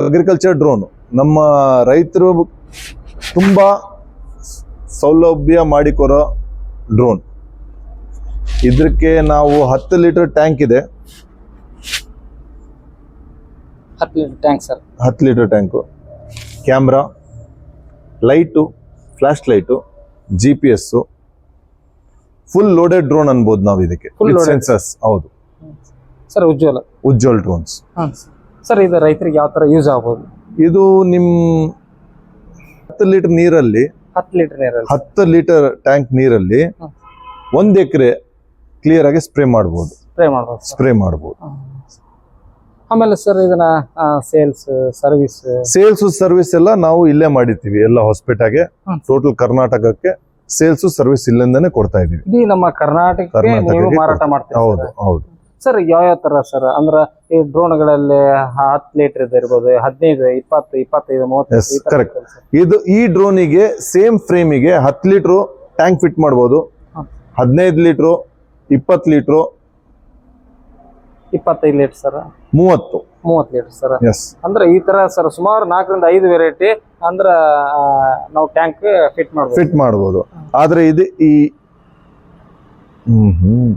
Agriculture drone ನಮ್ಮ ರೈತರು ತುಂಬ ಸೌಲಭ್ಯ ಮಾಡಿಕೊಡೋ ಡ್ರೋನ್ ಇದಕ್ಕೆ ನಾವು ಹತ್ತು ಲೀಟರ್ ಟ್ಯಾಂಕ್ ಇದೆ. ಹತ್ತು ಲೀಟರ್ ಟ್ಯಾಂಕ್ ಸರ್ ಹತ್ತು litre tank camera light flash light G P S full loaded drone ಅನ್ಬೋದು ನಾವು ಇದಕ್ಕೆ. ಸೆನ್ಸಸ್. ಹೌದು. ಸರ್ ಉಜ್ವಲ. ಉಜ್ವಲ್ ಡ್ರೋನ್ಸ್ ಹಾಂ ಸರ್ ಇದು ರೈತರಿಗೆ ಯಾವ ತರ ಯೂಸ್ ಆಗ್ಬೋದು? ಇದು ನಿಮ್ ಹತ್ತು ಲೀಟರ್ ನೀರಲ್ಲಿ ಹತ್ತು ಲೀಟರ್ ನೀರಲ್ಲಿ. ಹತ್ತು ಲೀಟರ್ ಟ್ಯಾಂಕ್ ನೀರಲ್ಲಿ. ಒಂದ್ ಎಕರೆ ಕ್ಲಿಯರ್ ಆಗಿ ಸ್ಪ್ರೇ ಮಾಡ್ಬೋದು. ಸ್ಪ್ರೇ ಮಾಡ್ಬೋದು ಸ್ಪ್ರೇ ಮಾಡ್ಬೋದು. ಆಮೇಲೆ ಸರ್ ಇದನ್ನ ಸೇಲ್ಸ್ ಸರ್ವಿಸ್ ಸೇಲ್ಸ್ ಸರ್ವಿಸ್ ಎಲ್ಲ ನಾವು ಇಲ್ಲೇ ಮಾಡಿರ್ತೀವಿ ಎಲ್ಲ ಹಾಸ್ಪಿಟಲ್ಗೆ ಹ್ಮ್. ಟೋಟಲ್ ಕರ್ನಾಟಕಕ್ಕೆ ಸೇಲ್ಸ್ ಸರ್ವಿಸ್ ಇಲ್ಲಿಂದನೇ ಕೊಡ್ತಾ ಇದೀವಿ ಇಡೀ ನಮ್ಮ ಕರ್ನಾಟಕಕ್ಕೆ ಮಾರಾಟ ಮಾಡ್ತೀವಿ ಹೌದು ಹೌದು. ಸರ್ ಯಾವ ಯಾವ ತರ ಸರ್? ಅಂದ್ರೆ ಈ ಡ್ರೋನ್ಗಳಲ್ಲಿ ಹತ್ತು ಲೀಟರ್ ಇರ್ಬೋದು ಹದಿನೈದು ಇಪ್ಪತ್ತು ಇಪ್ಪತ್ತೈದು ಮೂವತ್ತು correct. ಇದು ಈ ಡ್ರೋನಿಗೆ ಸೇಮ್ ಫ್ರೇಮಿಗೆ ಹತ್ತು ಲೀಟ್ರು ಟ್ಯಾಂಕ್ ಫಿಟ್ ಮಾಡ್ಬೋದು. ಹದಿನೈದು ಲೀಟ್ರು ಇಪ್ಪತ್ತು ಲೀಟ್ರು ಇಪ್ಪತ್ತೈದು ಲೀಟರ್ ಸರ್. ಮೂವತ್ತು. ಮೂವತ್ತು ಲೀಟರ್ ಸರ್. ಅಂದ್ರೆ ಈ ತರ ಸರ್ ಸುಮಾರು ನಾಲ್ಕರಿಂದ ಐದು ವೆರೈಟಿ ಅಂದ್ರ ನಾವು ಟ್ಯಾಂಕ್ ಫಿಟ್ ಮಾಡ್ಬೋದು. ಫಿಟ್ ಮಾಡ್ಬೋದು. ಆದ್ರೆ ಇದು ಈ ಹ್ಮ್ ಹ್ಮ್.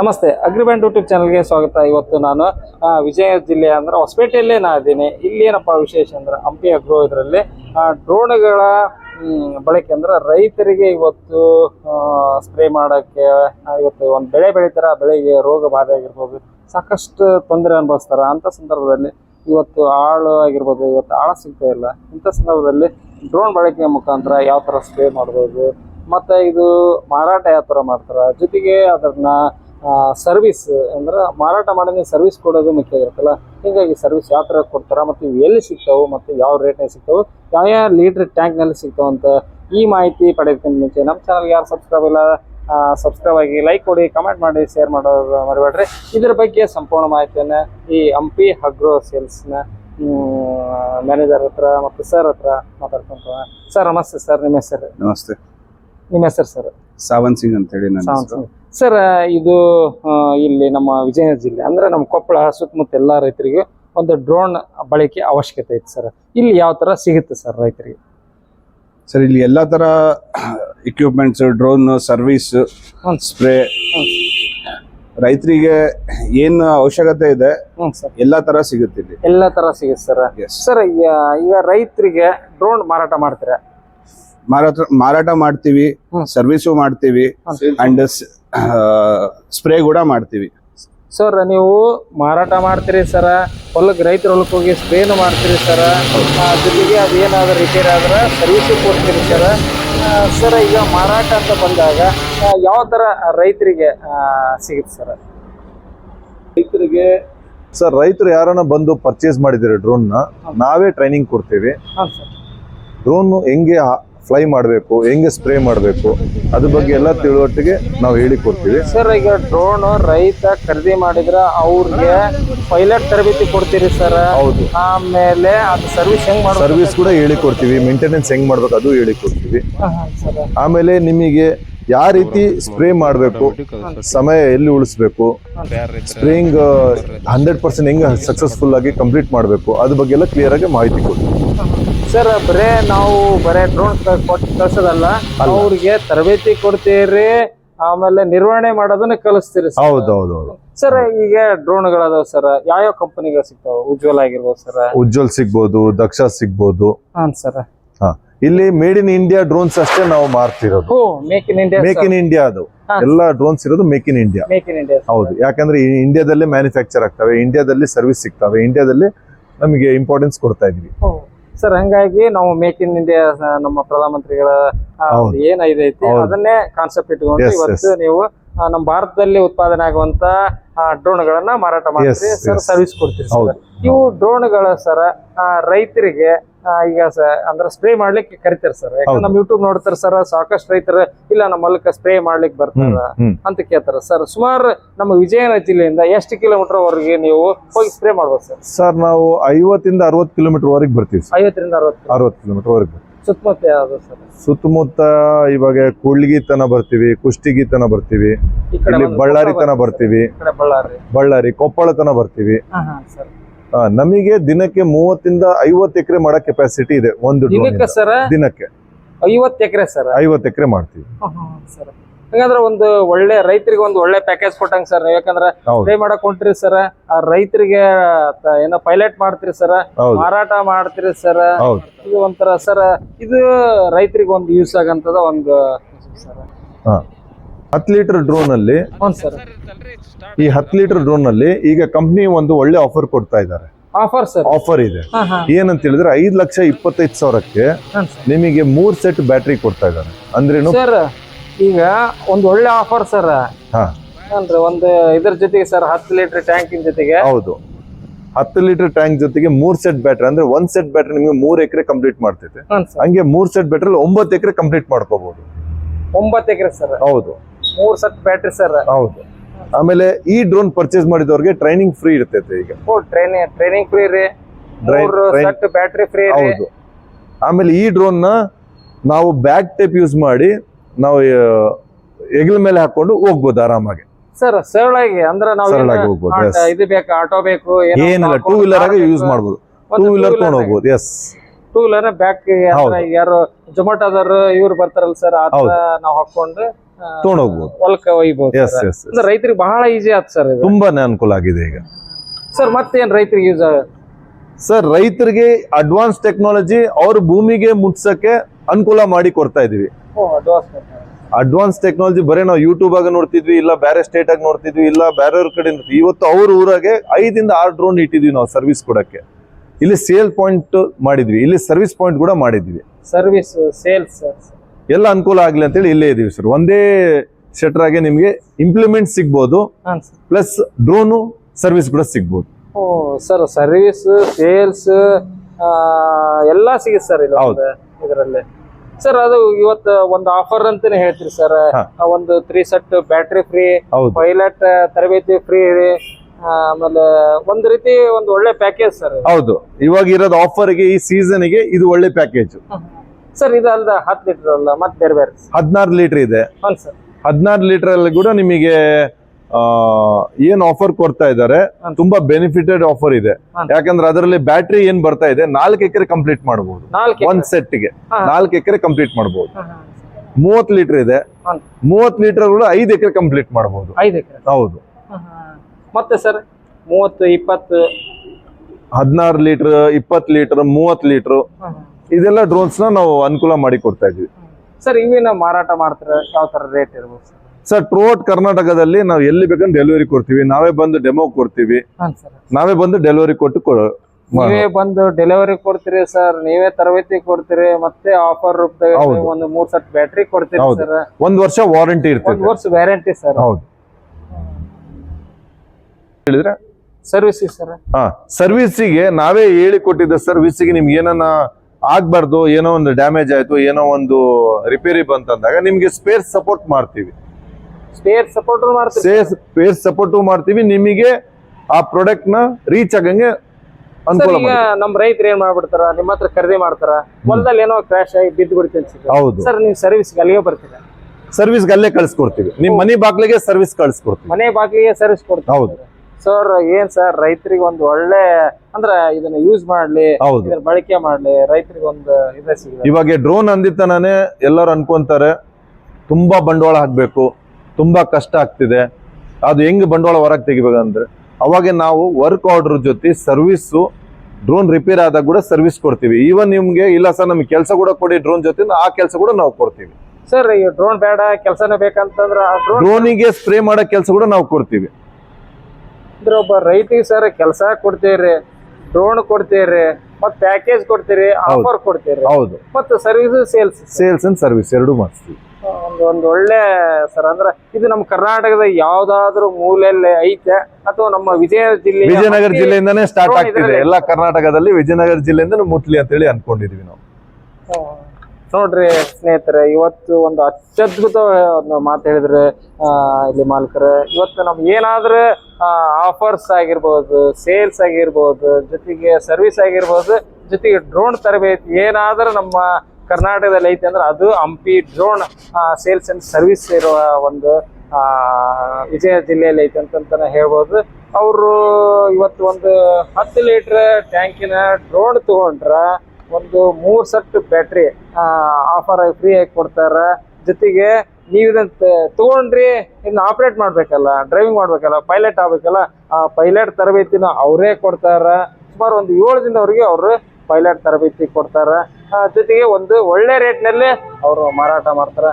ನಮಸ್ತೆ ಅಗ್ರಿಬ್ಯಾಂಡ್ ಯೂಟ್ಯೂಬ್ ಚಾನಲ್ಗೆ ಸ್ವಾಗತ. ಇವತ್ತು ನಾನು ವಿಜಯ ಜಿಲ್ಲೆ ಅಂದ್ರೆ ಹೊಸಪೇಟೆಯಲ್ಲೇ ನಾ ಇದ್ದೀನಿ. ಇಲ್ಲಿ ಏನಪ್ಪ ವಿಶೇಷ ಅಂದ್ರೆ ಹಂಪಿ ಅಗ್ರೋ ಇದರಲ್ಲಿ ಡ್ರೋಣ್ಗಳ ಬಳಕೆ ಅಂದ್ರೆ ರೈತರಿಗೆ ಇವತ್ತು ಸ್ಪ್ರೇ ಮಾಡೋಕ್ಕೆ ಇವತ್ತು ಒಂದು ಬೆಳೆ ಬೆಳೀತಾರ, ಆ ಬೆಳೆಗೆ ರೋಗ ಬಾಧೆ ಆಗಿರ್ಬೋದು, ಸಾಕಷ್ಟು ತೊಂದರೆ ಅನುಭವಿಸ್ತಾರ. ಅಂತ ಸಂದರ್ಭದಲ್ಲಿ ಇವತ್ತು ಆಳು ಆಗಿರ್ಬೋದು, ಇವತ್ತು ಆಳ ಸಿಗ್ತಾ ಇಲ್ಲ. ಇಂಥ ಸಂದರ್ಭದಲ್ಲಿ ಡ್ರೋನ್ ಬಳಕೆಯ ಮುಖಾಂತರ ಯಾವ ಥರ ಸ್ಪ್ರೇ ಮಾಡ್ಬೋದು? ಮತ್ತು ಇದು ಮಾರಾಟ ಯಾವ ಥರ ಮಾಡ್ತಾರೆ? ಜೊತೆಗೆ ಅದನ್ನ ಸರ್ವಿಸ್ ಅಂದ್ರೆ ಮಾರಾಟ ಮಾಡೋದೇ ಸರ್ವಿಸ್ ಕೊಡೋದು ಮುಖ್ಯ ಆಗಿರುತ್ತಲ್ಲ. ಹೀಗಾಗಿ ಸರ್ವಿಸ್ ಯಾವ ಥರ ಕೊಡ್ತಾರೆ ಮತ್ತು ಇವು ಎಲ್ಲಿ ಸಿಗ್ತಾವೆ ಮತ್ತು ಯಾವ ರೇಟ್ನಾಗ ಸಿಗ್ತಾವೆ ಯಾವ ಯಾವ ಲೀಟ್ರ್ ಟ್ಯಾಂಕ್ನಲ್ಲಿ ಸಿಗ್ತಾವೆ ಅಂತ ಈ ಮಾಹಿತಿ ಪಡೆಯೋದಕ್ಕಿಂತ ಮುಂಚೆ ನಮ್ಮ ಚಾನಲ್ಗೆ ಯಾರು ಸಬ್ಸ್ಕ್ರೈಬ್ ಇಲ್ಲ ಸಬ್ಸ್ಕ್ರೈಬ್ ಆಗಿ ಲೈಕ್ ಕೊಡಿ ಕಮೆಂಟ್ ಮಾಡಿ ಶೇರ್ ಮಾಡೋದು ಮರಿಬೇಡ್ರಿ. ಇದ್ರ ಬಗ್ಗೆ ಸಂಪೂರ್ಣ ಮಾಹಿತಿಯನ್ನು ಈ ಹಂಪಿ ಅಗ್ರೋ ಸೇಲ್ಸ್ನ ಮ್ಯಾನೇಜರ್ ಹತ್ರ ಮತ್ತು ಸರ್ ಹತ್ರ ಮಾತಾಡ್ಕೊಂತ ಸರ್ ನಮಸ್ತೆ ಸರ್ ನಿಮ್ಮ ಹೆಸರು? ನಮಸ್ತೆ. ನಿಮ್ಮ ಹೆಸರು ಸರ್ ಸಾವಂತ್ ಸಿಂಗ್ ಅಂತ ಹೇಳಿ ನಾನು ಸಾವಂತ್ ಸಿಂಗ್. ಸರ್ ಇದು ಇಲ್ಲಿ ನಮ್ಮ ವಿಜಯನಗರ ಜಿಲ್ಲೆ ಅಂದ್ರೆ ನಮ್ಮ ಕೊಪ್ಪಳ ಸುತ್ತಮುತ್ತ ಎಲ್ಲ ರೈತರಿಗೆ ಒಂದು ಡ್ರೋನ್ ಬಳಕೆ ಅವಶ್ಯಕತೆ ಐತೆ ಸರ್. ಇಲ್ಲಿ ಯಾವ ತರ ಸಿಗುತ್ತೆ ಸರ್ ರೈತರಿಗೆ? ಸರ್ ಇಲ್ಲಿ ಎಲ್ಲಾ ತರ ಇಕ್ವಿಪ್ಮೆಂಟ್ಸ್ ಡ್ರೋನ್ ಸರ್ವಿಸ್ ಸ್ಪ್ರೇ ರೈತರಿಗೆ ಏನು ಅವಶ್ಯಕತೆ ಇದೆ ಎಲ್ಲಾ ತರ ಸಿಗುತ್ತೆ ಇಲ್ಲಿ. ಎಲ್ಲಾ ತರ ಸಿಗುತ್ತೆ ಸರ್. ಸರ್ ಈಗ ಈಗ ರೈತರಿಗೆ ಡ್ರೋನ್ ಮಾರಾಟ ಮಾಡ್ತಾರೆ? ಮಾರಾಟ ಮಾರಾಟ ಮಾಡ್ತೀವಿ. ಸರ್ವಿಸು ಮಾಡ್ತೀವಿ ಅಂಡ್ ಸ್ಪ್ರೇ ಕೂಡ ಮಾಡ್ತೀವಿ. ಸರ್ ನೀವು ಮಾರಾಟ ಮಾಡ್ತೀರಿ ಸರ? ಹೊಲಕ್ಕೆ ರೈತರ ಹೊಲಕ್ಕೆ ಹೋಗಿ ಸ್ಪ್ರೇನು ಮಾಡ್ತೀರಿ ಸರ? ಜೊತೆಗೆ ಅದೇನಾದ್ರೂ ರಿಪೇರ್ ಆದ್ರೆ ಸರ್ವಿಸು ಕೊಡ್ತೀರಿ ಸರ? ಸರ್ ಈಗ ಮಾರಾಟ ಅಂತ ಬಂದಾಗ ಯಾವ ಥರ ರೈತರಿಗೆ ಸಿಗುತ್ತೆ ಸರ್? ರೈತರಿಗೆ ಸರ್ ರೈತರು ಯಾರನ್ನ ಬಂದು ಪರ್ಚೇಸ್ ಮಾಡಿದ್ದಾರೆ ಡ್ರೋನ್ನ ನಾವೇ ಟ್ರೈನಿಂಗ್ ಕೊಡ್ತೀವಿ. ಹಾಂ ಸರ್. ಡ್ರೋನ್ ಹೆಂಗೆ ಫ್ಲೈ ಮಾಡಬೇಕು ಹೆಂಗೆ ಸ್ಪ್ರೇ ಮಾಡಬೇಕು ಅದ್ರ ಬಗ್ಗೆ ಎಲ್ಲ ತಿಳುವಟ್ಟಿಗೆ ನಾವು ಹೇಳಿಕೊಡ್ತೀವಿ ಸರ್ ಈಗ ಡ್ರೋನ್ ರೈತ ಖರೀದಿ ಮಾಡಿದ್ರೆ ಅವ್ರಿಗೆ ಪೈಲಟ್ ತರಬೇತಿ ಕೊಡ್ತೀರಿ ಸರ್? ಹೌದು. ಆಮೇಲೆ ಅದು ಸರ್ವಿಸ್ ಹೆಂಗ್ ಸರ್ವಿಸ್ ಕೂಡ ಹೇಳಿಕೊಡ್ತೀವಿ ಮೇಂಟೆನೆನ್ಸ್ ಹೆಂಗ್ ಮಾಡ್ಬೇಕು ಅದು ಹೇಳಿಕೊಡ್ತೀವಿ ಸರ್. ಆಮೇಲೆ ನಿಮಗೆ ಯಾವ ರೀತಿ ಸ್ಪ್ರೇ ಮಾಡಬೇಕು ಸಮಯ ಎಲ್ಲಿ ಉಳಿಸ್ಬೇಕು ಸ್ಪ್ರೇಯಿಂಗ್ ಹಂಡ್ರೆಡ್ ಪರ್ಸೆಂಟ್ ಹೆಂಗೆ ಸಕ್ಸಸ್ಫುಲ್ ಆಗಿ ಕಂಪ್ಲೀಟ್ ಮಾಡಬೇಕು ಅದ್ರ ಬಗ್ಗೆ ಎಲ್ಲ ಕ್ಲಿಯರ್ ಆಗಿ ಮಾಹಿತಿ ಕೊಡ್ತೀವಿ. ಸರ್ ಬರೇ ನಾವು ಬರೇ ಡ್ರೋನ್ ಕೊಟ್ಟು ಕಳ್ಸೋದಲ್ಲ. ಅವ್ರಿಗೆ ತರಬೇತಿ ಕೊಡ್ತೀರಿ ಆಮೇಲೆ ನಿರ್ವಹಣೆ ಮಾಡೋದನ್ನ ಕಲಿಸ್ತೀರಿ ಹೌದೌದು ಹೌದು ಹೌದು ಹೌದು. ಸರ್ ಈಗ ಡ್ರೋನ್ಗಳದಾವ ಸರ್ ಯಾವ ಕಂಪನಿಗಳು ಸಿಗ್ತಾವ? ಉಜ್ವಲ ಆಗಿರ್ಬೋದು ಸರ್ ಉಜ್ವಲ್ ಸಿಗ್ಬೋದು ದಕ್ಷ ಸಿಗ್ಬೋದು. ಹಾಂ ಸರ್ ಹಾ ಇಲ್ಲಿ ಮೇಡ್ ಇನ್ ಇಂಡಿಯಾ ಡ್ರೋನ್ಸ್ ಅಷ್ಟೇ ನಾವು ಮಾರ್ತಿರೋದು. Make in India make in India ಅದು. ಎಲ್ಲ ಡ್ರೋನ್ಸ್ ಇರೋದು make in India make in India ಹೌದು. ಯಾಕಂದ್ರೆ ಇಂಡಿಯಾದಲ್ಲೇ ಮ್ಯಾನುಫ್ಯಾಕ್ಚರ್ ಆಗ್ತವೆ ಇಂಡಿಯಾದಲ್ಲಿ ಸರ್ವಿಸ್ ಸಿಗ್ತವೆ ಇಂಡಿಯಾದಲ್ಲಿ ನಮಗೆ ಇಂಪಾರ್ಟೆನ್ಸ್ ಕೊಡ್ತಾ ಇದೀವಿ. ಸರ್ ಹಂಗಾಗಿ ನಾವು ಮೇಕ್ ಇನ್ ಇಂಡಿಯಾ ನಮ್ಮ ಪ್ರಧಾನಮಂತ್ರಿಗಳ. ಏನ್ ಐದೈತಿ ಅದನ್ನೇ ಕಾನ್ಸೆಪ್ಟ್ ಇಟ್ಕೊಂಡು ಇವತ್ತು ನೀವು ನಮ್ಮ ಭಾರತದಲ್ಲಿ ಉತ್ಪಾದನೆ ಆಗುವಂತ ಡ್ರೋನ್ ಗಳನ್ನ ಮಾರಾಟ ಮಾಡ್ತೀರಿ Yes, ಸರ್ ಸರ್ವಿಸ್ ಕೊಡ್ತೀವಿ ಇವು ಸರ್ ಇವು ಡ್ರೋನ್ಗಳ ಸರ್ ರೈತರಿಗೆ ಈಗ ಅಂದ್ರೆ ಸ್ಪ್ರೇ ಮಾಡ್ಲಿಕ್ಕೆ ಕರಿತಾರೆ ಸರ್. ಯಾಕಂದ್ರೆ ನಮ್ ಯೂಟ್ಯೂಬ್ ನೋಡ್ತಾರೆ ಸರ್ ಸಾಕಷ್ಟು ರೈತರು ಇಲ್ಲ ನಮ್ಮ ಹೊಲಕ್ಕ ಸ್ಪ್ರೇ ಮಾಡ್ಲಿಕ್ಕೆ ಬರ್ತಾರ ಅಂತ ಕೇಳ್ತಾರ ಸರ್. ಸುಮಾರು ನಮ್ಮ ವಿಜಯನಗರ ಜಿಲ್ಲೆಯಿಂದ ಎಷ್ಟು ಕಿಲೋಮೀಟರ್ ವರೆಗೆ ನೀವು ಹೋಗಿ ಸ್ಪ್ರೇ ಮಾಡ್ಬೋದು ಸರ್? ಸರ್ ನಾವು ಐವತ್ತಿಂದ ಅರವತ್ತು ಕಿಲೋಮೀಟರ್ ವರೆಗೆ ಬರ್ತೀವಿ ಐವತ್ತರಿಂದ ಅರವತ್ತು ಅರವತ್ತು ಕಿಲೋಮೀಟರ್ ವರೆಗೆ ಸುತ್ತಮುತ್ತ ಯಾವ್ದು ಸರ್? ಸುತ್ತಮುತ್ತ ಇವಾಗ ಕೂಡ್ಲಿಗಿ ತನ ಬರ್ತೀವಿ ಕುಷ್ಟಗಿ ತನ ಬರ್ತೀವಿ ಈ ಕಡೆ ಇಲ್ಲಿ ಬಳ್ಳಾರಿ ತನ ಬರ್ತೀವಿ. ಈ ಕಡೆ ಬಳ್ಳಾರಿ. ಬಳ್ಳಾರಿ ಕೊಪ್ಪಳ ತನ ಬರ್ತೀವಿ. ಹಾ ಹಾ ಸರ್. ಆ, ನಮಗೆ ದಿನಕ್ಕೆ ಮೂವತ್ತಿಂದ ಐವತ್ತು ಎಕರೆ ಮಾಡೋ ಕೆಪಾಸಿಟಿ ಇದೆ ಒಂದು drone ದಿನಕ್ಕೆ. ಸರ್? ದಿನಕ್ಕೆ. ಐವತ್ತು ಎಕರೆ ಸರ್? ಐವತ್ತು ಎಕರೆ ಮಾಡ್ತೀವಿ. ಸರ್. ಹಂಗಂದ್ರೆ ಒಂದು ಒಳ್ಳೆ ರೈತರಿಗೆ ಒಂದು ಒಳ್ಳೆ ಪ್ಯಾಕೇಜ್ ಕೊಟ್ಟಂಗ ಸರ್ ಯಾಕಂದ್ರೆ ಸ್ಟೇ ಸ್ಪ್ರೇ ಮಾಡಕ್ ಹೊಂಟ್ರಿ ಸರ್ ಆ ರೈತರಿಗೆ ಏನೋ ಪೈಲಟ್ ಮಾಡ್ತೀರಿ ಸರ್ ಮಾರಾಟ ಮಾಡ್ತೀರಿ ಸರ್ ಇದು ಒಂಥರ ಸರ್ ಇದು ರೈತರಿಗೆ ಒಂದು ಯೂಸ್ ಆಗಂತದ ಒಂದು ಸರ್ ಹಾ. ಹತ್ತು ಲೀಟರ್ ಡ್ರೋನ್ ಅಲ್ಲಿ ಈ ಹತ್ತು ಲೀಟರ್ ಡ್ರೋನ್ ಅಲ್ಲಿ ಈಗ ಕಂಪ್ನಿ ಒಂದು ಒಳ್ಳೆ ಆಫರ್ ಕೊಡ್ತಾ ಇದ್ದಾರೆ. ಆಫರ್ ಸರ್ ಆಫರ್ ಇದೆ. ಏನಂತ ಹೇಳಿದ್ರೆ ಐದ್ ಲಕ್ಷ ಇಪ್ಪತ್ತೈದು ಸಾವಿರಕ್ಕೆ ನಿಮಗೆ ಮೂರ್ ಸೆಟ್ ಬ್ಯಾಟ್ರಿ ಕೊಡ್ತಾ ಇದ್ದಾರೆ. ಅಂದ್ರೇನು? ಈಗ ಒಂದು ಒಳ್ಳೆ ಆಫರ್ ಸರ್ ಹಾ. ಅಂದ್ರೆ ಒಂದು ಇದ್ರ ಜೊತೆಗೆ ಸರ್ ಹತ್ತು ಲೀಟರ್ ಟ್ಯಾಂಕಿನ ಜೊತೆಗೆ. ಹೌದು. ಹತ್ತು ಲೀಟರ್ ಟ್ಯಾಂಕ್ ಜೊತೆಗೆ ಮೂರ್ ಸೆಟ್ ಬ್ಯಾಟ್ರಿ ಅಂದ್ರೆ ಒಂದ್ ಸೆಟ್ ಬ್ಯಾಟ್ರಿ ನಿಮಗೆ ಮೂರ್ ಎಕರೆ ಕಂಪ್ಲೀಟ್ ಮಾಡ್ತೈತೆ. ಸರ್ ಹಂಗೆ ಮೂರ್ ಸೆಟ್ ಬ್ಯಾಟ್ರಿ ಒಂಬತ್ತು ಎಕರೆ ಕಂಪ್ಲೀಟ್ ಮಾಡ್ಕೋಬಹುದು ಒಂಬತ್ತು ಎಕರೆ ಸರ್ ಹೌದು. ಮೂರ್ ಸೆಟ್ ಬ್ಯಾಟ್ರಿ ಸರ್ ಹೌದು. ಆಮೇಲೆ ಈ ಡ್ರೋನ್ ಪರ್ಚೇಸ್ ಮಾಡಿದವ್ರಿಗೆ ಟ್ರೈನಿಂಗ್ ಫ್ರೀ ಇರ್ತೈತೆ ಈಗ. ಓ ಟ್ರೈನಿಂಗ್ ಟ್ರೈನಿಂಗ್ ಫ್ರೀ ರೀ. ಮೂರು train- ಸೆಟ್ ಬ್ಯಾಟ್ರಿ ಫ್ರೀ ರೀ. ಹೌದು. ಆಮೇಲೆ ಈ ಡ್ರೋನ್ನ ನಾವು ಬ್ಯಾಕ್ ಟೈಪ್ ಯೂಸ್ ಮಾಡಿ ನಾವು ಹೆಗಲ ಮೇಲೆ ಹಾಕೊಂಡು ಹೋಗ್ಬೋದು ಆರಾಮಾಗಿ. ಸರ್ ಸರಳಾಗಿ ಅಂದ್ರೆ ನಾವು ಸರಳಾಗಿ ಹೋಗ್ಬೋದು, ಇದು ಬೇಕು ಆಟೋ ಬೇಕು ಏನಿಲ್ಲ ಟೂ ವೀಲರ್ ಆಗಿ ಯೂಸ್. ಮಾಡ್ಬೋದು. ಟೂ ವೀಲರ್ ತಗೊಂಡು ಹೋಗ್ಬೋದು ಎಸ್ ಟೂ ವೀಲರ್ ಬ್ಯಾಕ್. ಯಾರು ಜೊಮಾಟೋದವರು ಇವ್ರು ಬರ್ತಾರಲ್ಲ ಸರ್ ಹೌದು. ನಾವು ಹಾಕೊಂಡು ತಗೊಂಡು ಹೋಗ್ಬೋದು. ಹೊಲಕ್ಕ ಒಯ್ಬೋದು ಎಸ್ ಎಸ್ ರೈತರಿಗೆ ಬಹಳ ಈಸಿ ಆತ್ ಸರ್ ತುಂಬಾನೇ ಅನುಕೂಲ ಆಗಿದೆ ಈಗ. ಸರ್ ಮತ್ತೇನು ರೈತರಿಗೆ ಯೂಸ್ ಸರ್ ರೈತರಿಗೆ ಅಡ್ವಾನ್ಸ್ ಟೆಕ್ನಾಲಜಿ ಅವ್ರ ಭೂಮಿಗೆ ಮುಟ್ಸಕ್ಕೆ ಅನುಕೂಲ ಮಾಡಿ ಕೊಡ್ತಾ ಇದೀವಿ. ಅಡ್ವಾನ್ಸ್ ಟೆಕ್ನಾಲಜಿ ಬರೀ ನಾವು ಯೂಟ್ಯೂಬ್ ಆಗ ನೋಡ್ತಿದ್ವಿ ಇಲ್ಲ ಬೇರೆ ಸ್ಟೇಟ್ ಆಗಿ ನೋಡ್ತಿದ್ವಿ ಇಲ್ಲ ಬೇರೆಯವ್ರ ಕಡೆ ನೋಡ್ತಿದ್ವಿ. ಇವತ್ತು ಅವ್ರ ಊರಾಗೆ ಐದಿಂದ ಆರು ಡ್ರೋನ್ ಇಟ್ಟಿದ್ವಿ ನಾವು ಸರ್ವಿಸ್ ಕೊಡಕ್ಕೆ. ಇಲ್ಲಿ ಸೇಲ್ ಪಾಯಿಂಟ್ ಮಾಡಿದ್ವಿ ಇಲ್ಲಿ ಸರ್ವಿಸ್ ಪಾಯಿಂಟ್ ಕೂಡ ಮಾಡಿದ್ವಿ. ಸರ್ವಿಸ್ ಸೇಲ್ಸ್ ಎಲ್ಲ ಅನುಕೂಲ ಆಗ್ಲಿ ಅಂತೇಳಿ ಇಲ್ಲೇ ಇದೀವಿ ಸರ್ ಒಂದೇ ಶೆಟರ್ ಆಗಿ ನಿಮ್ಗೆ ಇಂಪ್ಲಿಮೆಂಟ್ ಸಿಗ್ಬೋದು ಪ್ಲಸ್ ಡ್ರೋನು ಸರ್ವಿಸ್ ಕೂಡ ಸಿಗ್ಬೋದು. ಸರ್ ಸರ್ವಿಸ್ ಸೇಲ್ಸ್ ಎಲ್ಲ ಸಿಗುತ್ತೆ ಸರ್ ಹೌದು. ಇದರಲ್ಲಿ. ಸರ್ ಅದು ಇವತ್ತು ಒಂದು ಆಫರ್ ಅಂತಾನೆ ಹೇಳ್ತೀರಿ ಸರ್. ಒಂದು three set battery free pilot ತರಬೇತಿ ಫ್ರೀ ಆಮೇಲೆ ಒಂದ್ ರೀತಿ ಒಂದು ಒಳ್ಳೆ ಪ್ಯಾಕೇಜ್ ಸರ್ ಹೌದು. ಇವಾಗ ಇರೋದು ಆಫರ್ಗೆ ಈ ಸೀಸನ್ಗೆ ಇದು ಒಳ್ಳೆ ಪ್ಯಾಕೇಜ್ ಸರ್ ಇದು ಅಲ್ದ ಹತ್ತು ಲೀಟರ್ ಅಲ್ಲ ಮತ್ತೆ ಬೇರೆ ಬೇರೆ ಹದಿನಾರು ಲೀಟರ್ ಇದೆ. ಹೌದು ಸರ್ ಹದಿನಾರು ಲೀಟರ್ ಅಲ್ಲಿ ಕೂಡ ನಿಮಗೆ ಏನ್ ಆಫರ್ ಕೊಡ್ತಾ ಇದ್ದಾರೆ. ತುಂಬಾ ಬೆನಿಫಿಟೆಡ್ ಆಫರ್ ಇದೆ. ಯಾಕಂದ್ರೆ ಅದರಲ್ಲಿ ಬ್ಯಾಟ್ರಿ ಏನ್ ಬರ್ತಾ ಇದೆ ನಾಲ್ಕು ಎಕರೆ ಕಂಪ್ಲೀಟ್ ಮಾಡಬಹುದು ಒನ್ ಒಂದ್ ಸೆಟ್ಗೆ. ನಾಲ್ಕು ಎಕರೆ ಕಂಪ್ಲೀಟ್ ಮಾಡಬಹುದು. ಮೂವತ್ ಲೀಟರ್ ಇದೆ. ಮೂವತ್ ಲೀಟರ್ ಕೂಡ ಐದು ಎಕರೆ ಕಂಪ್ಲೀಟ್ ಮಾಡಬಹುದು ಹೌದು. ಮತ್ತೆ ಸರ್ ಮೂವತ್ತು ಇಪ್ಪತ್ತು? ಹದಿನಾರು ಲೀಟರ್ ಇಪ್ಪತ್ ಲೀಟರ್ ಮೂವತ್ ಲೀಟರ್ ಇದೆಲ್ಲ ಡ್ರೋನ್ಸ್ ನಾವು ಅನುಕೂಲ ಮಾಡಿ ಕೊಡ್ತಾ ಇದೀವಿ. ಸರ್ ಇವೇನ ಮಾರಾಟ ಮಾಡ್ತಾರೆ? ಯಾವ ತರ ರೇಟ್ ಇರ್ಬೋದು ಸರ್ ಟ್ರೋಟ್ ಕರ್ನಾಟಕದಲ್ಲಿ ನಾವು ಎಲ್ಲಿ ಬೇಕಂದ್ರೆ ಡೆಲಿವರಿ ಕೊಡ್ತೀವಿ. ನಾವೇ ಬಂದು ಡೆಮೋ ಕೊಡ್ತೀವಿ. ಹಾಂ ಸರ್. ನಾವೇ ಬಂದು ಡೆಲಿವರಿ ಕೊಟ್ಟು ಕೊ- ಮಾ- ನೀವೇ ಬಂದು ಡೆಲಿವರಿ ಕೊಡ್ತೀರಿ ಸರ್. ನೀವೇ ತರಬೇತಿ ಕೊಡ್ತೀರಿ ಮತ್ತೆ ಆಫರ್ ರೂಪದಾಗ ಹೌದು. ಒಂದು ಮೂರ್ ಸೆಟ್ ಬ್ಯಾಟ್ರಿ ಕೊಡ್ತೀರಿ ಹೌದು. ಸರ್. ಒಂದ್ ವರ್ಷ ವಾರಂಟಿ ಒಂದ್ ಇರ್ತದೆ ವರ್ಷ ವ್ಯಾರಂಟಿ ಸರ್. ಹೌದು. ಹೇಳಿದ್ರೆ? Service sir. ಹಾ ಸರ್ವಿಸಿಗೆ ನಾವೇ ಹೇಳಿ ಕೊಟ್ಟಿದ್ದ ಸರ್ವಿಸಿಗೆ ನಿಮ್ಗೆ ಏನನ್ನ ಆಗ್ಬಾರ್ದು ಏನೋ ಒಂದು ಡ್ಯಾಮೇಜ್ ಆಯ್ತು ಏನೋ ಒಂದು ರಿಪೇರಿ ಬಂತಂದಾಗ ನಿಮ್ಗೆ ಸ್ಪೇರ್ ಸಪೋರ್ಟ್ ಮಾಡ್ತೀವಿ. ಸ್ಪೇರ್ ಸಪೋರ್ಟ್ ಮಾಡ್ತೀವಿ. ನಿಮಗೆ ಆ ಪ್ರಾಡಕ್ಟ್ನ ರೀಚ್ ಆಗಂಗೆ ಅನುಕೂಲ ನಮ್ ರೈತರು ಏನ್ ಮಾಡ್ಬಿಡ್ತಾರ? ನಿಮ್ಮ ಹತ್ರ ಖರೀದಿ ಮಾಡ್ತಾರ. ಹೊಲದಲ್ಲಿ ಏನೋ ಕ್ರಾಶ್ ಆಗಿ ಬಿದ್ದು ಬಿಡ್ತೀನಿ ಹೌದು. ಸರ್ ನೀವು ಸರ್ವಿಸ್ ಅಲ್ಲಿಗೆ ಬರ್ತೀರಾ? ಸರ್ವಿಸ್ ಅಲ್ಲೇ ಕಳ್ಸಿಕೊಡ್ತೀವಿ. ನಿಮ್ ಮನಿ ಬಾಗ್ಲಿಗೆ ಸರ್ವಿಸ್ ಕಳ್ಸಿಕೊಡ್ತೀವಿ. ಮನೆ ಬಾಗಿಲಿಗೆ ಸರ್ವಿಸ್ ಕೊಡ್ತೀವಿ ಹೌದು. ಸರ್ ಏನ್ ಸರ್ ರೈತರಿಗೆ ಒಂದು ಒಳ್ಳೆ ಅಂದ್ರೆ ಇದನ್ನ ಯೂಸ್ ಮಾಡ್ಲಿ ಬಳಕೆ ಮಾಡ್ಲಿ ರೈತರಿಗೆ ಒಂದು ಇದ ಇವಾಗ ಡ್ರೋನ್ ಅಂದಿತ್ತನೇ ಎಲ್ಲರೂ ಅನ್ಕೊಂತಾರೆ ತುಂಬಾ ಬಂಡವಾಳ ಹಾಕ್ಬೇಕು. ತುಂಬಾ ಕಷ್ಟ ಆಗ್ತಿದೆ. ಅದು ಹೆಂಗ್ ಬಂಡವಾಳ ಹೊರಗೆ ತೆಗಿಬೇಕಂದ್ರೆ ಅವಾಗ ನಾವು ವರ್ಕ್ ಆರ್ಡರ್ ಜೊತೆ ಸರ್ವಿಸ್ಸು ಡ್ರೋನ್ ರಿಪೇರ್ ಆದಾಗ ಕೂಡ ಸರ್ವಿಸ್ ಕೊಡ್ತೀವಿ. ಈವನ್ ನಿಮ್ಗೆ ಇಲ್ಲ ಸರ್ ನಮ್ಗೆ ಕೆಲಸ ಕೂಡ ಕೊಡಿ ಡ್ರೋನ್ ಜೊತೆ ಆ ಕೆಲಸ ಕೂಡ ನಾವು ಕೊಡ್ತೀವಿ. ಸರ್ ಈ ಡ್ರೋನ್ ಬೇಡ ಕೆಲಸನೇ ಬೇಕಂತಂದ್ರೆ ಡ್ರೋನಿಗೆ ಸ್ಪ್ರೇ ಮಾಡೋ ಕೆಲಸ ಕೂಡ ನಾವು ಕೊಡ್ತೀವಿ. ಅಂದ್ರೆ ಒಬ್ಬ ರೈತಿಗೆ ಸರ್ ಕೆಲಸ ಕೊಡ್ತೀರಿ ಡ್ರೋನ್ ಕೊಡ್ತೀರಿ ಮತ್ತೆ ಪ್ಯಾಕೇಜ್ ಕೊಡ್ತೀರಿ ಆಫರ್ ಕೊಡ್ತೀರಿ. ಹೌದು. ಮತ್ತೆ service sales sales and service ಎರಡು ಮಾಡಿಸ್ತೀವಿ. ಒಂದು ಒಳ್ಳೆ ಸರ್ ಅಂದ್ರೆ ಇದು ನಮ್ಮ ಕರ್ನಾಟಕದ ಯಾವ್ದಾದ್ರು ಮೂಲೆಯಲ್ಲಿ ಐತೆ ಅಥವಾ ನಮ್ಮ ವಿಜಯ ಜಿಲ್ಲೆ ವಿಜಯನಗರ ಜಿಲ್ಲೆಯಿಂದಾನೇ ಸ್ಟಾರ್ಟ್ ಆಗ್ತಿದೆ. ಎಲ್ಲ ಕರ್ನಾಟಕದಲ್ಲಿ ವಿಜಯನಗರ ಜಿಲ್ಲೆಯಿಂದ ಮುಟ್ಲಿ ಅಂತೇಳಿ ಅನ್ಕೊಂಡಿದೀವಿ ನಾವು. ನೋಡ್ರಿ ಸ್ನೇಹಿತರೆ ಇವತ್ತು ಒಂದು ಅತ್ಯದ್ಭುತ ಒಂದು ಮಾತು ಹೇಳಿದ್ರೆ ಇಲ್ಲಿ ಮಾಲೀಕರು ಇವತ್ತು ನಮ್ಗೆ ಏನಾದ್ರೂ ಆಫರ್ಸ್ ಆಗಿರ್ಬೋದು ಸೇಲ್ಸ್ ಆಗಿರ್ಬೋದು ಜೊತೆಗೆ ಸರ್ವಿಸ್ ಆಗಿರ್ಬೋದು ಜೊತೆಗೆ ಡ್ರೋನ್ ತರಬೇತಿ ಏನಾದ್ರೂ ನಮ್ಮ ಕರ್ನಾಟಕದಲ್ಲಿ ಐತೆ ಅಂದ್ರೆ ಅದು Hampi drone sales and service ಇರುವ ಒಂದು ವಿಜಯ ಜಿಲ್ಲೆಯಲ್ಲಿ ಐತೆ ಅಂತಂತಾನೆ ಹೇಳ್ಬೋದು. ಅವರು ಇವತ್ತು ಒಂದು ಹತ್ತು ಲೀಟರ್ ಟ್ಯಾಂಕಿನ ಡ್ರೋನ್ ತಗೊಂಡ್ರ ಒಂದು ಮೂರು ಸೆಟ್ ಬ್ಯಾಟ್ರಿ ಆಫರ್ ಫ್ರೀ ಆಗಿ ಕೊಡ್ತಾರೆ. ಜೊತೆಗೆ ನೀವು ಇದನ್ನ ತಗೊಂಡ್ರಿ ಇನ್ನು ಆಪರೇಟ್ ಮಾಡ್ಬೇಕಲ್ಲ ಡ್ರೈವಿಂಗ್ ಮಾಡ್ಬೇಕಲ್ಲ ಪೈಲಟ್ ಆಗ್ಬೇಕಲ್ಲ, ಆ ಪೈಲಟ್ ತರಬೇತಿನ ಅವರೇ ಕೊಡ್ತಾರ. ಸುಮಾರು ಒಂದು ಏಳು ದಿನದವರೆಗೆ ಅವರು ಪೈಲಟ್ ತರಬೇತಿ ಕೊಡ್ತಾರ. ಜೊತೆಗೆ ಒಂದು ಒಳ್ಳೆ ರೇಟ್ನಲ್ಲಿ ಅವರು ಮಾರಾಟ ಮಾಡ್ತಾರೆ.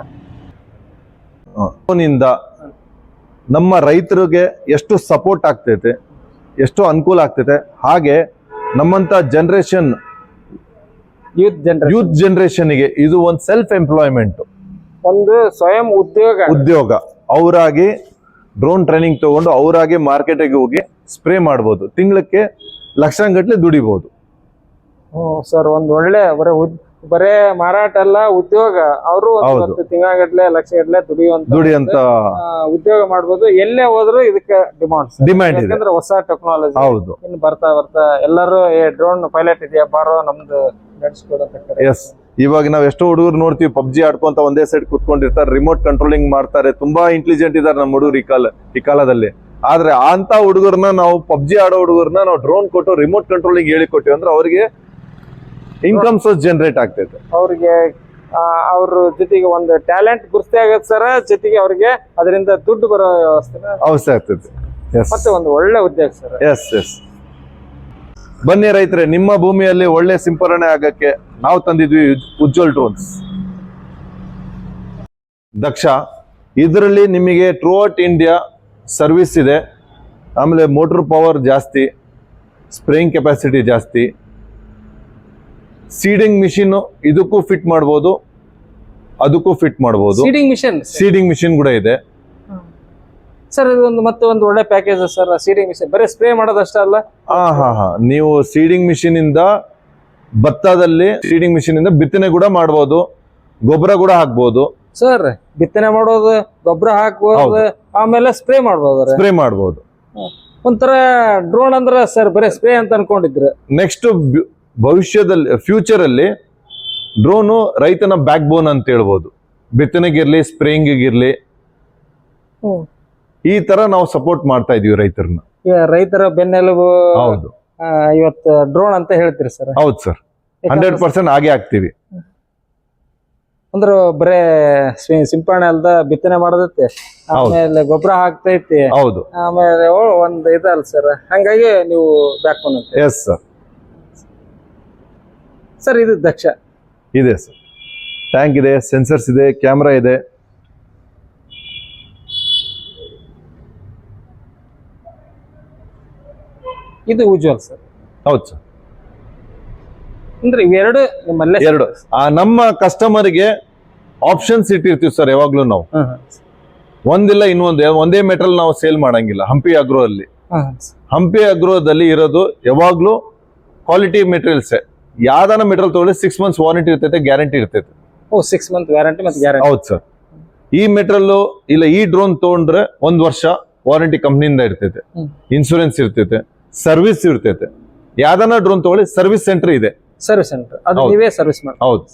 ನಿಂದ ನಮ್ಮ ರೈತರಿಗೆ ಎಷ್ಟು ಸಪೋರ್ಟ್ ಆಗ್ತೈತೆ ಎಷ್ಟು ಅನುಕೂಲ ಆಗ್ತೈತೆ ಹಾಗೆ ನಮ್ಮಂತ ಜನರೇಷನ್ ಯೂತ್ ಜನರೇಷನ್ ಯೂತ್ ಜನರೇಷನ್ಗೆ ಇದು ಒಂದು ಸೆಲ್ಫ್ ಎಂಪ್ಲಾಯ್ಮೆಂಟ್ ಒಂದು ಸ್ವಯಂ ಉದ್ಯೋಗ. ಉದ್ಯೋಗ. ಅವರಾಗಿ ಡ್ರೋನ್ ಟ್ರೈನಿಂಗ್ ತಗೊಂಡು ಅವರಾಗಿ ಮಾರ್ಕೆಟಿಗೆ ಹೋಗಿ ಸ್ಪ್ರೇ ಮಾಡ್ಬೋದು. ತಿಂಗಳಕ್ಕೆ ಲಕ್ಷಾಂಗಟ್ಲೆ ದುಡಿಬಹುದು ಸರ್ ಒಂದ್ ಒಳ್ಳೆ ಬರೇ ಉದ್- ಬರೇ ಮಾರಾಟ ಅಲ್ಲ ಉದ್ಯೋಗ. ಅವರು ಹೌದು. ತಿಂಗಳಗಟ್ಲೆ ಲಕ್ಷ ಗಟ್ಲೆ ದುಡಿಯುವಂತ ದುಡಿಯಂತ ಆ, ಉದ್ಯೋಗ ಮಾಡ್ಬೋದು. ಎಲ್ಲೇ ಹೋದ್ರು ಇದಕ್ಕೆ ಡಿಮಾಂಡ್ ಡಿಮ್ಯಾಂಡ್ ಇದೆ. ಯಾಕಂದ್ರೆ ಹೊಸ ಟೆಕ್ನಾಲಜಿ ಹೌದು. ಇನ್ನು ಬರ್ತಾ ಬರ್ತಾ ಎಲ್ಲರೂ ಏ ಡ್ರೋನ್ ಪೈಲಟ್ ಇದೆಯಾ ಬಾರೋ ನಮ್ದು. ಎಸ್ ಇವಾಗ ನಾವ್ ಎಷ್ಟೋ ಹುಡುಗರು ನೋಡ್ತೀವಿ ಪಬ್ಜಿ ಆಡ್ಕೊಂತ ಒಂದೇ ಸೈಡ್ ಕುತ್ಕೊಂಡಿರ್ತಾರೆ ರಿಮೋಟ್ ಕಂಟ್ರೋಲಿಂಗ್ ಮಾಡ್ತಾರೆ. ತುಂಬಾ ಇಂಟೆಲಿಜೆಂಟ್ ಇದಾರೆ ನಮ್ಮ ಹುಡುಗರು ಈ ಕಾಲ ಈ ಕಾಲದಲ್ಲಿ. ಆದ್ರೆ ಅಂತ ಹುಡುಗರನ್ನ ನಾವು ಪಬ್ಜಿ ಆಡೋ ಹುಡುಗರನ್ನ ನಾವು ಡ್ರೋನ್ ಕೊಟ್ಟು ರಿಮೋಟ್ ಕಂಟ್ರೋಲಿಂಗ್ ಹೇಳಿ ಕೊಟ್ಟಿವಿ ಅಂದ್ರೆ ಅವರಿಗೆ ಇನ್ಕಮ್ ಸೋರ್ಸ್ ಜನರೇಟ್ ಆಗ್ತೈತೆ. ಅವ್ರಿಗೆ ಅವ್ರ ಜೊತೆಗೆ ಒಂದು ಟ್ಯಾಲೆಂಟ್ ಗುರ್ತಿ ಆಗತ್ತೆ ಸರ್ ಜೊತೆಗೆ ಅವ್ರಿಗೆ ಅದರಿಂದ ದುಡ್ಡು ಬರೋ ವ್ಯವಸ್ಥೆ ಅವಶ್ಯ ಆಗ್ತೈತೆ. ಎಸ್ ಮತ್ತೆ ಒಂದು ಒಳ್ಳೆ ಉದ್ಯೋಗ ಸರ್ ಎಸ್ ಎಸ್ ಬನ್ನಿ ರೈತರೆ ನಿಮ್ಮ ಭೂಮಿಯಲ್ಲಿ ಒಳ್ಳೆ ಸಿಂಪರಣೆ ಆಗಕ್ಕೆ ನಾವು ತಂದಿದ್ವಿ ಉಜ್ವಲ್ ಡ್ರೋನ್ಸ್ ದಕ್ಷ ಇದರಲ್ಲಿ ನಿಮಗೆ ಟ್ರೂಔಟ್ ಇಂಡಿಯಾ ಸರ್ವಿಸ್ ಇದೆ. ಆಮೇಲೆ ಮೋಟ್ರ್ ಪವರ್ ಜಾಸ್ತಿ ಸ್ಪ್ರೇಯಿಂಗ್ ಕೆಪಾಸಿಟಿ ಜಾಸ್ತಿ ಸೀಡಿಂಗ್ ಮಿಷಿನ್ ಇದಕ್ಕೂ ಫಿಟ್ ಮಾಡ್ಬೋದು ಅದಕ್ಕೂ ಫಿಟ್ ಮಾಡ್ಬೋದು. ಸೀಡಿಂಗ್ ಮಿಷನ್ ಸೀಡಿಂಗ್ ಮಿಷಿನ್ ಕೂಡ ಇದೆ. ಸರ್ ಇದೊಂದು ಮತ್ತೆ ಒಂದು ಒಳ್ಳೆ ಪ್ಯಾಕೇಜ್ ಸರ್ ಸೀಡಿಂಗ್ ಮಿಷಿನ್ ಬರೀ ಸ್ಪ್ರೇ ಮಾಡೋದಷ್ಟೇ ಅಲ್ಲ? ಹಾ ಹಾ ಹಾ. ನೀವು ಸೀಡಿಂಗ್ ಮಿಷಿನ್ ಇಂದ ಭತ್ತದಲ್ಲಿ ಸೀಡಿಂಗ್ ಮಿಷಿನ್ ಇಂದ ಬಿತ್ತನೆ ಕೂಡ ಮಾಡ್ಬೋದು ಗೊಬ್ಬರ ಕೂಡ ಹಾಕ್ಬೋದು. ಸರ್ ಬಿತ್ತನೆ ಮಾಡೋದು ಗೊಬ್ಬರ ಹಾಕ್ಬೋದು ಆಮೇಲೆ ಸ್ಪ್ರೇ ಮಾಡ್ಬೋದು ಸ್ಪ್ರೇ ಮಾಡ್ಬೋದು. ಒಂಥರ ಡ್ರೋನ್ ಅಂದ್ರೆ ಸರ್ ಬರೀ ಸ್ಪ್ರೇ ಅಂತ ಅನ್ಕೊಂಡಿದ್ರು. ನೆಕ್ಸ್ಟ್ ಭವಿಷ್ಯದಲ್ಲಿ ಫ್ಯೂಚರ್ ಅಲ್ಲಿ ಡ್ರೋನು ರೈತನ ಬ್ಯಾಕ್ ಬೋನ್ ಅಂತ ಹೇಳ್ಬೋದು. ಬಿತ್ತನೆಗಿರ್ಲಿ ಸ್ಪ್ರೇಯಿಂಗಿಗಿರ್ಲಿ ಈ ತರ ನಾವು ಸಪೋರ್ಟ್ ಮಾಡ್ತಾ ಇದೀವಿ ರೈತರನ್ನ. ರೈತರ ಬೆನ್ನೆಲುಬು ಹೌದು. ಆ, ಇವತ್ತು ಡ್ರೋನ್ ಅಂತ ಹೇಳ್ತೀರಿ ಸರ್? ಹೌದು ಸರ್. ಹಂಡ್ರೆಡ್ ಪರ್ಸೆಂಟ್ ಹಾಗೆ ಆಗ್ತೀವಿ ಅಂದ್ರೆ ಬರೇ ಸಿಂಪಡಣೆ ಸಿಂಪರಣೆ ಅಲ್ದ ಬಿತ್ತನೆ ಮಾಡದೈತಿ. ಆಮೇಲೆ ಗೊಬ್ಬರ ಹಾಕ್ತೈತಿ. ಹೌದು. ಆಮೇಲೆ ಒಂದು ಇದಲ್ಲ ಸರ್. ಹಂಗಾಗಿ ನೀವು ಬ್ಯಾಕ್ ಬೋನ್ ಅಂತ ಎಸ್ ಸರ್ ಸರ್ ಇದು ದಕ್ಷ. ಇದೆ ಸರ್. ಟ್ಯಾಂಕ್ ಇದೆ ಸೆನ್ಸರ್ಸ್ ಇದೆ ಕ್ಯಾಮ್ರಾ ಇದೆ. ಇದು ಉಜ್ವಲ್ ಸರ್. ಹೌದು ಸರ್. ಅಂದ್ರೆ ಇವೆರಡು ನಿಮ್ಮಲ್ಲೇ ಎರಡು. ಆ ನಮ್ಮ ಕಸ್ಟಮರ್ಗೆ ಆಪ್ಷನ್ಸ್ ಇಟ್ಟಿರ್ತೀವಿ ಸರ್ ಯಾವಾಗ್ಲೂ ನಾವು. ಒಂದಿಲ್ಲ ಇನ್ನೊಂದು. ಒಂದೇ ಮೆಟಲ್ ನಾವು ಸೇಲ್ ಮಾಡಂಗಿಲ್ಲ ಹಂಪಿ ಅಗ್ರೋ ಅಲ್ಲಿ. ಹಂಪಿ ಅಗ್ರೋದಲ್ಲಿ ಇರೋದು ಯಾವಾಗ್ಲೂ ಕ್ವಾಲಿಟಿ ಮೆಟೀರಿಯಲ್ಸ್ ಯಾವ್ದಾನ ಮೆಟೀರಿಯಲ್ ತಗೊಳ್ಳಿ ಸಿಕ್ಸ್ ಮಂತ್ಸ್ ವಾರಂಟಿ ಇರ್ತೈತೆ ಗ್ಯಾರಂಟಿ ಇರ್ತೈತೆ. ಓ ಸಿಕ್ಸ್ ಮಂತ್ ವ್ಯಾರಂಟಿ ಮತ್ತೆ ಗ್ಯಾರಂಟಿ ಹೌದು ಸರ್. ಈ ಮೆಟೀರಿಯಲ್ ಇಲ್ಲ ಈ ಡ್ರೋನ್ ತಗೊಂಡ್ರೆ ಒಂದ್ ವರ್ಷ ವಾರಂಟಿ ಕಂಪ್ನಿಯಿಂದ ಇರ್ತೈತೆ. ಇನ್ಶೂರೆನ್ಸ್ ಇರ್ತೈತೆ ಸರ್ವಿಸ್ ಇರ್ತೈತೆ. ಯಾವ್ದಾನ ಡ್ರೋನ್ ತಗೊಳ್ಳಿ ಸರ್ವಿಸ್ ಸೆಂಟರ್ ಇದೆ. ಸರ್ವಿಸ್ ಸೆಂಟರ್ ಅದು ಹೌದು. ನೀವೇ ಸರ್ವಿಸ್ ಮಾಡಿ ಹೌದು.